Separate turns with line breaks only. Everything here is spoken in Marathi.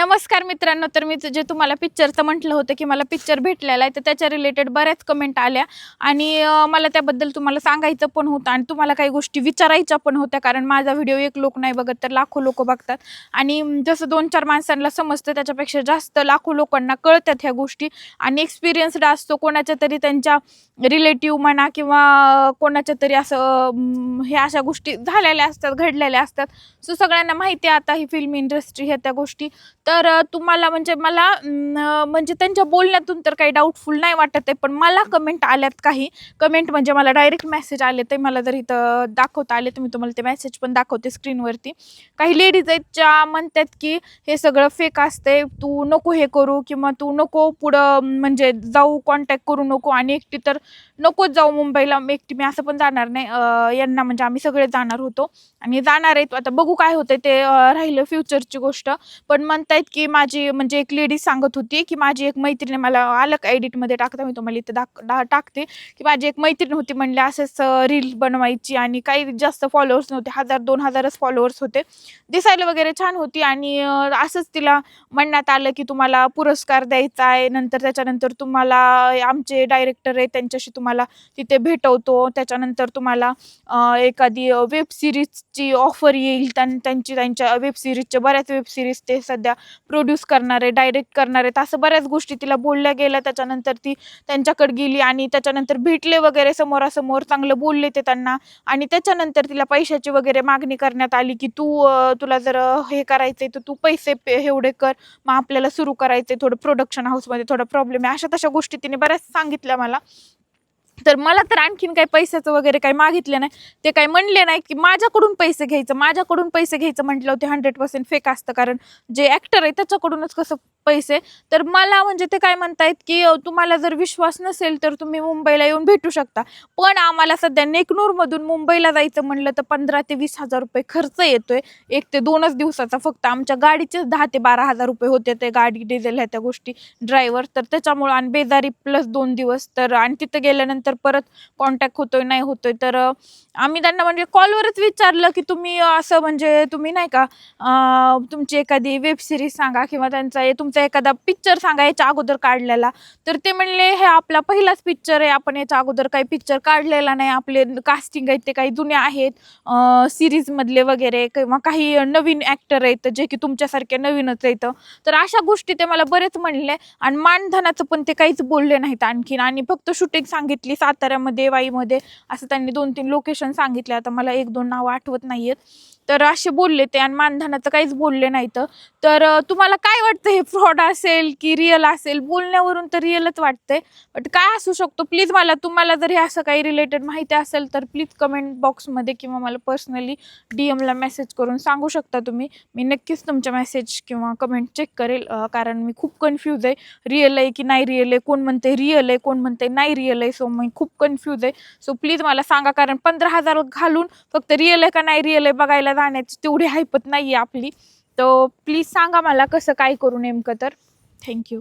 नमस्कार मित्रांनो तर मी जे तुम्हाला पिक्चरचं म्हटलं होतं की मला पिक्चर भेटलेला आहे तर त्याच्या रिलेटेड बऱ्याच कमेंट आल्या. आणि मला त्याबद्दल तुम्हाला सांगायचं पण होतं आणि तुम्हाला काही गोष्टी विचारायच्या पण होत्या कारण माझा व्हिडिओ एक लोक नाही बघत तर लाखो लोक बघतात. आणि जसं दोन चार माणसांना समजतं त्याच्यापेक्षा जास्त लाखो लोकांना कळतात ह्या गोष्टी. आणि एक्सपिरियन्सड असतो कोणाच्या तरी त्यांच्या रिलेटिव्ह म्हणा किंवा कोणाच्या तरी असं ह्या हे अशा गोष्टी झालेल्या असतात घडलेल्या असतात. सो सगळ्यांना माहिती आहे आता ही फिल्म इंडस्ट्री ह्या त्या गोष्टी. तर तुम्हाला म्हणजे मला म्हणजे त्यांच्या बोलण्यातून तर काही डाऊटफुल नाही वाटत आहे पण मला कमेंट आल्यात काही. कमेंट म्हणजे मला डायरेक्ट मेसेज आले ते मला जर इथं दाखवता आले तर मी तुम्हाला ते मेसेज पण दाखवते स्क्रीनवरती काही लेडीज आहेत ज्या म्हणतात की हे सगळं फेक असते तू नको हे करू किंवा तू नको पुढं म्हणजे जाऊ कॉन्टॅक्ट करू नको आणि एकटी तर नकोच जाऊ मुंबईला एकटी मी असं पण जाणार नाही. यांना म्हणजे आम्ही सगळे जाणार होतो. आणि जाणार आहेत आता बघू काय होतं ते राहिलं फ्युचरची गोष्ट. पण आहेत की माझी म्हणजे एक लेडी सांगत होती की माझी एक मैत्रीण मला आलं एडिटमध्ये टाकता मी तुम्हाला इथे दाख डा- टाकते. की माझी एक मैत्रीण होती म्हणले असंच रील बनवायची आणि काही जास्त फॉलोअर्स नव्हते हजार दोन हजारच फॉलोअर्स होते. दिसायला वगैरे छान होती आणि असंच तिला म्हणण्यात आलं की तुम्हाला पुरस्कार द्यायचा आहे नंतर त्याच्यानंतर तुम्हाला आमचे डायरेक्टर आहे त्यांच्याशी तुम्हाला तिथे भेटवतो. त्याच्यानंतर तुम्हाला एखादी वेब सिरीजची ऑफर येईल त्यां त्यांची त्यांच्या वेब सिरीजच्या बऱ्याच वेब सिरीज ते सध्या प्रोड्यूस करणारे डायरेक्ट करणारे असं बऱ्याच गोष्टी तिला बोलल्या गेल्या. त्याच्यानंतर ती त्यांच्याकडे गेली आणि त्याच्यानंतर भेटले वगैरे समोरासमोर चांगलं बोलले ते त्यांना. आणि त्याच्यानंतर तिला पैशाची वगैरे मागणी करण्यात आली की तू तुला जर हे करायचंय तर तू पैसे पे एवढे कर. मग आपल्याला सुरू करायचंय थोडं प्रोडक्शन हाऊसमध्ये थोडा प्रॉब्लेम आहे. अशा तशा गोष्टी तिने बऱ्याच सांगितल्या मला. तर मला तर आणखीन काही पैशाचं वगैरे काही मागितलं नाही. ते काही म्हणले नाही की माझ्याकडून पैसे घ्यायचं माझ्याकडून पैसे घ्यायचं म्हटलं ते हंड्रेड पर्सेंट फेक असतं. कारण जे ॲक्टर आहे त्याच्याकडूनच कसं पैसे. तर मला म्हणजे ते काय म्हणतायत की तुम्हाला जर विश्वास नसेल तर तुम्ही मुंबईला येऊन भेटू शकता. पण आम्हाला सध्या नेकनूरमधून मुंबईला जायचं म्हणलं तर पंधरा ते वीस हजार रुपये खर्च येतोय. एक ते दोनच दिवसाचा फक्त आमच्या गाडीचे दहा ते बारा हजार रुपये होते ते गाडी डिझेल ह्या त्या गोष्टी. ड्रायव्हर तर त्याच्यामुळं आणि बेजारी प्लस दोन दिवस. तर आणि तिथं गेल्यानंतर तर परत कॉन्टॅक्ट होतोय नाही होतोय. तर आम्ही त्यांना म्हणजे कॉलवरच विचारलं की तुम्ही असं म्हणजे तुम्ही नाही का तुमची एखादी वेब सिरीज सांगा किंवा त्यांचा तुमचा एखादा पिक्चर सांगा याच्या अगोदर काढलेला. तर ते म्हणले हे आपला पहिलाच पिक्चर आहे. आपण याच्या अगोदर काही पिक्चर काढलेला नाही. आपले कास्टिंग आहेत ते काही जुने आहेत. सिरीजमधले वगैरे किंवा काही नवीन ॲक्टर आहेत जे की तुमच्यासारखे नवीनच आहेत. तर अशा गोष्टी ते मला बरेच म्हणले. आणि मानधनाचं पण ते काहीच बोलले नाहीत आणखीन. आणि फक्त शूटिंग सांगितली. साताऱ्यामध्ये वाईमध्ये असं त्यांनी दोन तीन लोकेशन सांगितले. आता मला एक दोन नावं आठवत नाहीयेत. तर असे बोलले ते आणि मानधनाचं काहीच बोलले नाहीत. तर तुम्हाला काय वाटतं हे फ्रॉड असेल की रिअल असेल? बोलण्यावरून तर रिअलच वाटतंय. बट काय असू शकतो? प्लीज मला तुम्हाला जर हे असं काही रिलेटेड माहिती असेल तर प्लीज कमेंट बॉक्समध्ये किंवा मला पर्सनली डी एमला मेसेज करून सांगू शकता तुम्ही. मी नक्कीच तुमच्या मेसेज किंवा कमेंट चेक करेल कारण मी खूप कन्फ्यूज आहे. रिअल आहे की नाही रिअल आहे? कोण म्हणते रिअल आहे? कोण म्हणते नाही रिअल आहे? सो मी खूप कन्फ्यूज आहे. सो प्लीज मला सांगा कारण पंधरा हजार घालून फक्त रिअल आहे का नाही रिअल आहे बघायला जाण्याची तेवढी हायपत नाही आहे आपली. तर प्लीज सांगा मला कसं काय करू नेमकं तर. थँक्यू